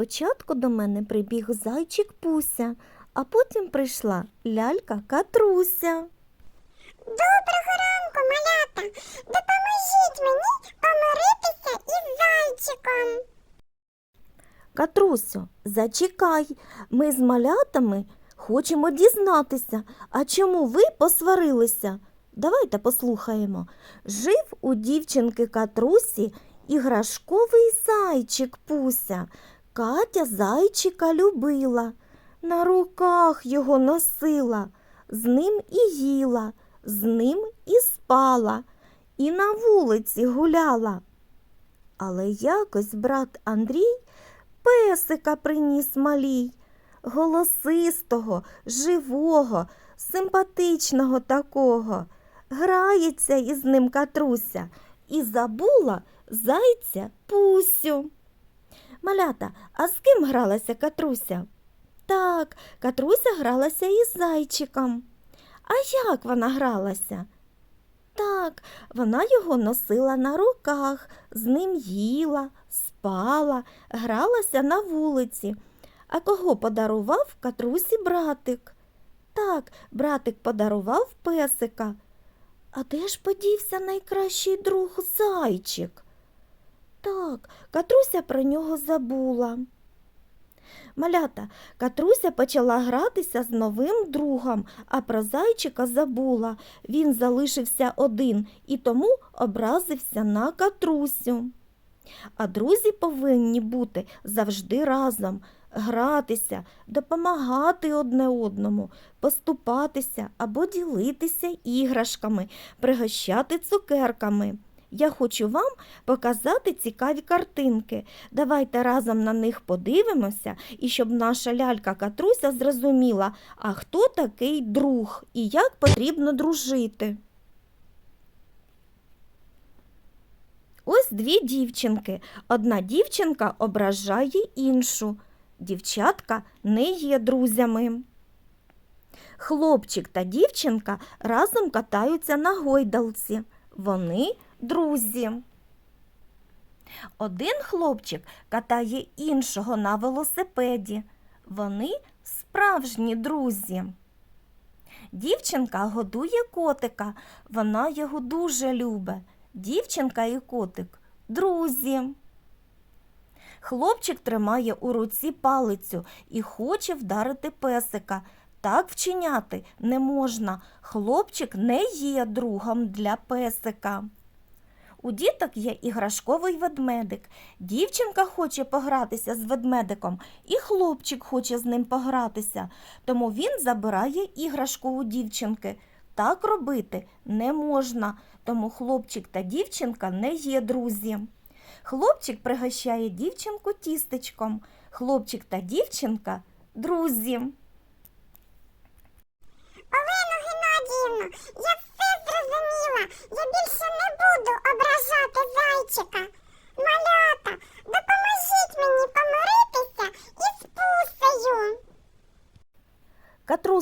Спочатку до мене прибіг зайчик Пуся, а потім прийшла лялька Катруся. Доброго ранку, малята! Допоможіть мені помиритися із зайчиком. Катрусю, зачекай, ми з малятами хочемо дізнатися, а чому ви посварилися? Давайте послухаємо. Жив у дівчинки Катрусі іграшковий зайчик Пуся. Катя зайчика любила, на руках його носила, з ним і їла, з ним і спала, і на вулиці гуляла. Але якось брат Андрій песика приніс малій, голосистого, живого, симпатичного такого. Грається із ним Катруся і забула зайця Пусю. Малята, а з ким гралася Катруся? Так, Катруся гралася із зайчиком. А як вона гралася? Так, вона його носила на руках, з ним їла, спала, гралася на вулиці. А кого подарував Катрусі братик? Так, братик подарував песика. А де ж подівся найкращий друг зайчик? Так, Катруся про нього забула. Малята, Катруся почала гратися з новим другом, а про зайчика забула. Він залишився один і тому образився на Катрусю. А друзі повинні бути завжди разом, гратися, допомагати одне одному, поступатися або ділитися іграшками, пригощати цукерками. Я хочу вам показати цікаві картинки. Давайте разом на них подивимося, і щоб наша лялька Катруся зрозуміла, а хто такий друг і як потрібно дружити. Ось дві дівчинки. Одна дівчинка ображає іншу. Дівчатка не є друзями. Хлопчик та дівчинка разом катаються на гойдалці. Вони друзі. Один хлопчик катає іншого на велосипеді. Вони справжні друзі. Дівчинка годує котика, вона його дуже любить. Дівчинка і котик друзі. Хлопчик тримає у руці палицю і хоче вдарити песика. Так вчиняти не можна. Хлопчик не є другом для песика. У діток є іграшковий ведмедик. Дівчинка хоче погратися з ведмедиком, і хлопчик хоче з ним погратися, тому він забирає іграшку у дівчинки. Так робити не можна, тому хлопчик та дівчинка не є друзі. Хлопчик пригощає дівчинку тістечком. Хлопчик та дівчинка друзі.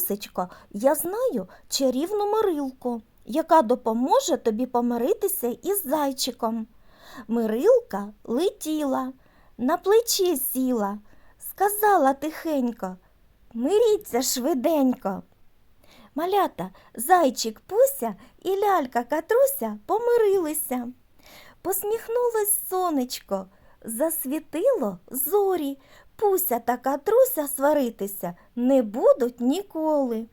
Катрусечко, я знаю чарівну мирилку, яка допоможе тобі помиритися із зайчиком. Мирилка летіла, на плечі сіла, сказала тихенько, миріться швиденько. Малята, зайчик Пуся і лялька Катруся помирилися. Посміхнулось сонечко, засвітило зорі. Пуся та Катруся сваритися не будуть ніколи.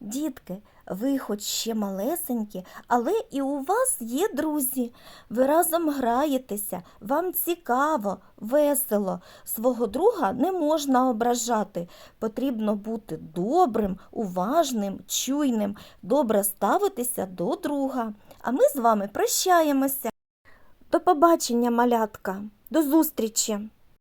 Дітки, ви хоч ще малесенькі, але і у вас є друзі. Ви разом граєтеся, вам цікаво, весело. Свого друга не можна ображати. Потрібно бути добрим, уважним, чуйним, добре ставитися до друга. А ми з вами прощаємося. До побачення, малятка. До зустрічі!